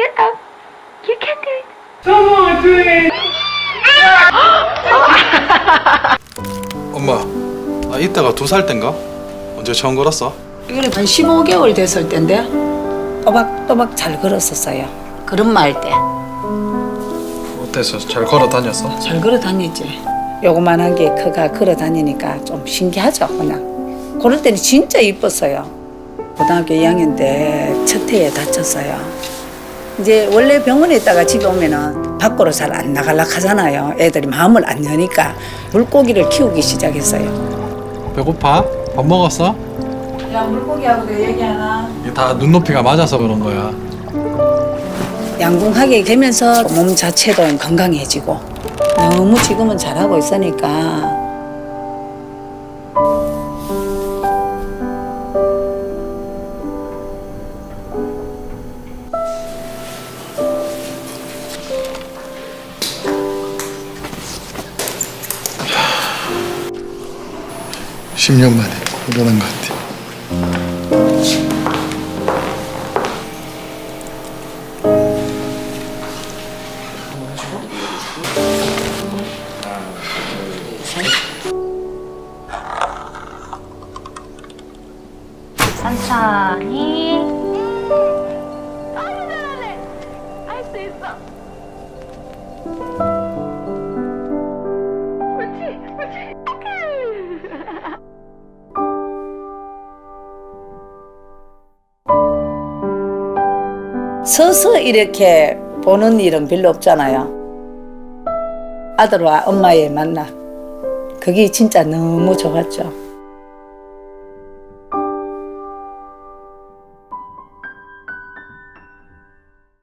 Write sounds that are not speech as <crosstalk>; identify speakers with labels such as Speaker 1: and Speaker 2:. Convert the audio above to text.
Speaker 1: Get up. You can do it. <laughs>
Speaker 2: 엄마, 나 이때가 두 살 땐가? 언제 처음 걸었어?
Speaker 3: 이거는 한 15개월 됐을 때인데 또박또박 잘 걸었었어요. 그런 말 때.
Speaker 2: 어때서 잘 걸어 다녔어?
Speaker 3: 잘 걸어 다니지. 요거만한 게 그가 걸어 다니니까 좀 신기하죠, 그냥. 그럴 때는 진짜 이뻤어요. 고등학교 2학년 때 첫 해에 다쳤어요. 이제 원래 병원에 있다가 집에 오면은 밖으로 잘 안 나갈라 하잖아요. 애들이 마음을 안 여니까 물고기를 키우기 시작했어요.
Speaker 2: 배고파? 밥 먹었어?
Speaker 3: 야, 물고기하고도 얘기하나?
Speaker 2: 이게 다 눈높이가 맞아서 그런 거야.
Speaker 3: 양궁하게 되면서 몸 자체도 건강해지고 너무 지금은 잘하고 있으니까
Speaker 2: 십년 만에 일어난 것 같아.
Speaker 1: 천천히. 너무 잘하네. 할수 있어.
Speaker 3: 서서 이렇게 보는 일은 별로 없잖아요. 아들과 엄마의 만남. 그게 진짜 너무 좋았죠.